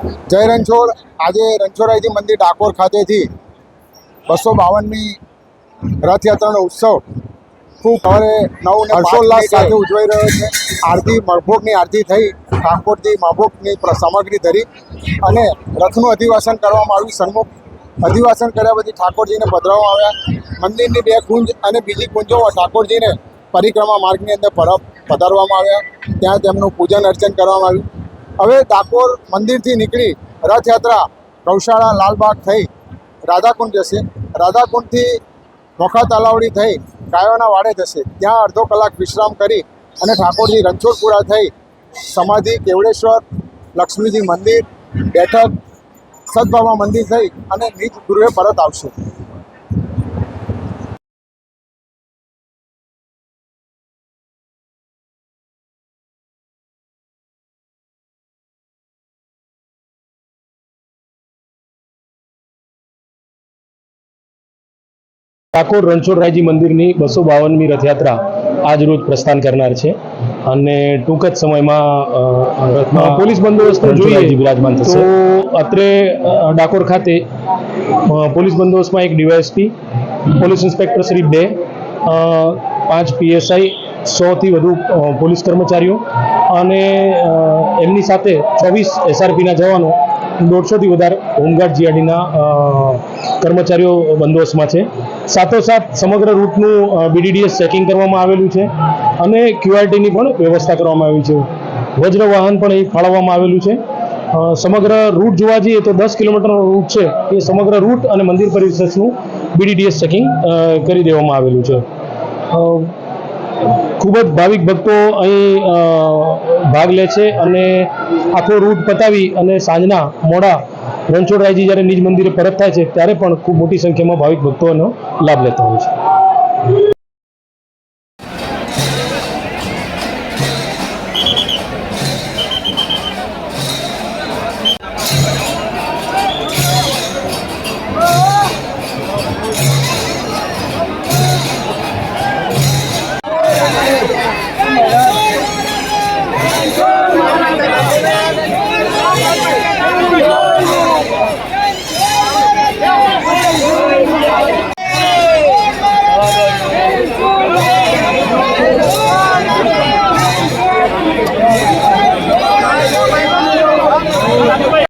જય રણછોડ. આજે રણછોડાઈજી મંદિર ડાકોર ખાતેથી બસો બાવનમી રથયાત્રાનો ઉત્સવ ખૂબ સવારે નવ હર્ષોલ્લાસ સાથે ઉજવાઈ રહ્યો છે. આરતી મળભોગની આરતી થઈ ઠાકોરજી મરભોગની સામગ્રી ધરી અને રથનું અધિવાસન કરવામાં આવ્યું. સન્મુખ અધિવાસન કર્યા પછી ઠાકોરજીને પધરાવવામાં આવ્યા. મંદિરની બે કુંજ અને બીજી કુંજોમાં ઠાકોરજીને પરિક્રમા માર્ગની અંદર પધારવામાં આવ્યા. ત્યાં તેમનું પૂજન અર્ચન કરવામાં આવ્યું. હવે ડાકોર મંદિરથી નીકળી રથયાત્રા ગૌશાળા લાલબાગ થઈ રાધાકુંડ જશે. રાધાકુંડથી મોખા તલાવડી થઈ ગાયોના વાડે જશે. ત્યાં અડધો કલાક વિશ્રામ કરી અને ઠાકોરજી રણછોડપુરા થઈ સમાધિ, કેવડેશ્વર, લક્ષ્મીજી મંદિર, બેઠક સદભાવા મંદિર થઈ અને નિજ ગૃહે પરત આવશે. ઠાકોર રણછોડરાયજી મંદિરની બસો બાવનમી રથયાત્રા આજ રોજ પ્રસ્થાન કરનાર છે. અને ટૂંક જ સમયમાં પોલીસ બંદોબસ્ત જોઈએ. બિરાજમાન થશે. તો અત્રે ડાકોર ખાતે પોલીસ બંદોબસ્તમાં એક ડીવાયએસપી પોલીસ ઇન્સ્પેક્ટર શ્રી બે પાંચ પીએસઆઈ સોથી વધુ પોલીસ કર્મચારીઓ અને એમની સાથે ચોવીસ એસઆરપીના જવાનો દોઢસોથી વધારે હોમગાર્ડ જીઆરડીના કર્મચારીઓ બંદોબસ્તમાં છે. સાથોસાથ સમગ્ર રૂટનું બીડીડીએસ ચેકિંગ કરવામાં આવેલું છે અને ક્યુઆરટીની પણ વ્યવસ્થા કરવામાં આવી છે. વજ્ર વાહન પણ અહીં ફાળવવામાં આવેલું છે. સમગ્ર રૂટ જોવા જઈએ તો દસ કિલોમીટરનો રૂટ છે. એ સમગ્ર રૂટ અને મંદિર પરિસરનું બીડીડીએસ ચેકિંગ કરી દેવામાં આવેલું છે. ખૂબ જ ભાવિક ભક્તો અહીં ભાગ લે છે અને આખો રૂટ પતાવી અને સાંજના મોડા રણછોડરાયજી જ્યારે નિજ મંદિરે પરત થાય છે, ત્યારે પણ ખૂબ મોટી સંખ્યામાં ભાવિક ભક્તોનો લાભ લેતા હોય છે. Thank you.